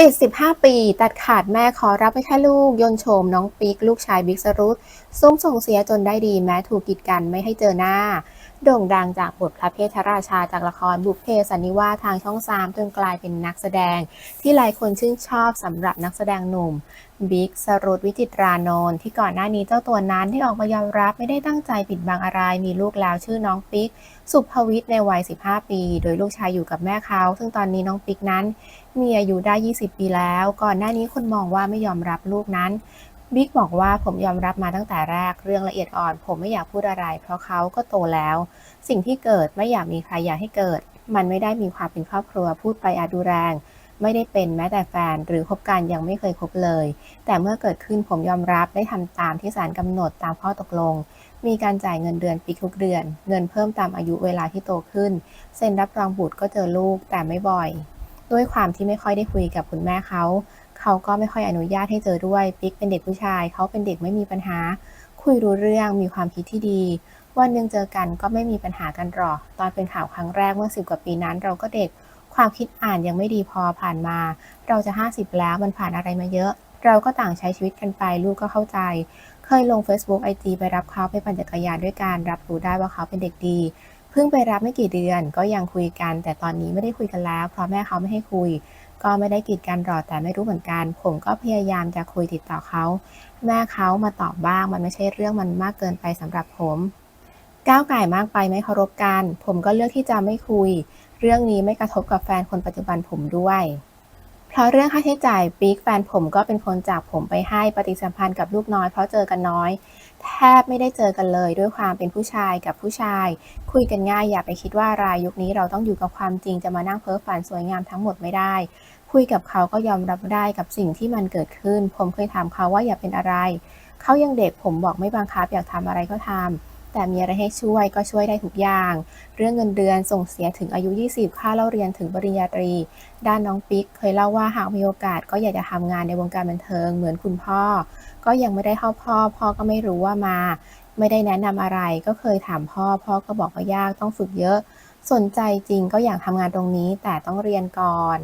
ติด 15 ปี ตัดขาดแม่ขอรับไม่ใช่ลูก ยนโฉมน้องปิ๊ก ลูกชายบิ๊กสรุตซุ้มส่งเสียจนได้ดีแม้ถูกกีดกันไม่ให้เจอหน้า โด่งดังจากบทพระเพทราชาจากละครบุพเพสันนิวาสทางช่อง3จนกลายเป็นนักแสดง ที่หลายคนชื่นชอบสำหรับนักแสดงหนุ่มบิ๊กสรุตวิจิตรานนท์ที่ก่อนหน้านี้เจ้าตัวนั้นได้ออกมายอมรับไม่ได้ตั้งใจปิดบังอะไร มีลูกแล้วชื่อน้องปิ๊ก สุภวิทย์ในวัย 15 ปี โดยลูกชายอยู่กับแม่เขาซึ่งตอนนี้น้องปิ๊กนั้นมีอายุได้ 20 ปีแล้ว ก่อนหน้านี้คนมองว่าไม่ยอมรับลูกนั้น บิ๊กบอกว่าผมยอมรับมาตั้งแต่แรกเรื่องละเอียดอ่อน ผมไม่อยากพูดอะไร เพราะเขาก็โตแล้ว สิ่งที่เกิดไม่อยากมีใครอยากให้เกิด มันไม่ได้มีความเป็นครอบครัวพูดไปอาดูแรง ไม่ได้เป็นแม้แต่แฟนหรือคบกันยังไม่เคยคบเลย แต่เมื่อเกิดขึ้นผมยอมรับได้ทำตามที่ศาลกำหนดตามข้อตกลง มีการจ่ายเงินเดือนปีทุกเดือน เงินเพิ่มตามอายุเวลาที่โตขึ้น เซ็นรับรองบุตรก็เจอลูกแต่ไม่บ่อย ด้วยความที่ไม่ค่อยได้คุยกับคุณแม่เขาเขาก็ไม่ค่อยอนุญาตให้เจอด้วยปิ๊กเป็นเด็กผู้ชายเขาเป็นเด็กไม่มีปัญหา คุยรู้เรื่องมีความคิดที่ดีวันหนึ่งเจอกันก็ไม่มีปัญหากันหรอกตอนเป็นข่าวครั้งแรกเมื่อสิบกว่าปีนั้นเราก็เด็กความคิดอ่านยังไม่ดีพอผ่านมา เราจะ 50 แล้วมันผ่านอะไรมาเยอะ เราก็ต่างใช้ชีวิตกันไปลูกก็เข้าใจ เคยลง Facebook IG ไปรับเขาไปปั่นจักรยานด้วยกันรับรู้ได้ว่าเขาเป็นเด็กดี พิ่งไปรับไม่กี่เดือนก็ยังคุยกัน แต่ตอนนี้ไม่ได้คุยกันแล้ว เพราะแม่เขาไม่ให้คุย ก็ไม่ได้กีดกันหรอกแต่ไม่รู้เหมือนกัน ผมก็พยายามจะคุยติดต่อเขา แม่เขามาตอบบ้างมันไม่ใช่เรื่องมันมากเกินไปสำหรับผมก้าวไก่มากไปไม่เคารพกัน ผมก็เลือกที่จะไม่คุย เรื่องนี้ไม่กระทบกับแฟนคนปัจจุบันผมด้วย เพราะเรื่องค่าใช้จ่ายปิ๊กแฟนผมก็เป็นคนจากผมไปให้ปฏิสัมพันธ์กับลูกน้อยเพราะเจอกันน้อย แทบไม่ได้เจอกันเลยด้วยความเป็นผู้ชายกับผู้ชาย คุยกันง่ายอย่าไปคิดว่ารายยุคนี้เราต้องอยู่กับความจริงจะมานั่งเพ้อฝันสวยงามทั้งหมดไม่ได้ คุยกับเขาก็ยอมรับได้กับสิ่งที่มันเกิดขึ้น ผมเคยถามเขาว่าอย่าเป็นอะไร เขายังเด็กผมบอกไม่บังคับอยากทำอะไรก็ทำ แต่มีอะไรให้ช่วยก็ช่วยได้ทุกอย่าง เรื่องเงินเดือนส่งเสียถึงอายุ 20 ค่าเล่าเรียนถึงปริญญาตรี ด้านน้องปิ๊กเคยเล่าว่าหากมีโอกาสก็อยากจะทำงานในวงการบันเทิงเหมือนคุณพ่อ ก็ยังไม่ได้เข้าพ่อ พ่อก็ไม่รู้ว่ามา ไม่ได้แนะนำอะไรก็เคยถามพ่อ พ่อก็บอกว่ายากต้องฝึกเยอะ สนใจจริงก็อยากทำงานตรงนี้แต่ต้องเรียนก่อน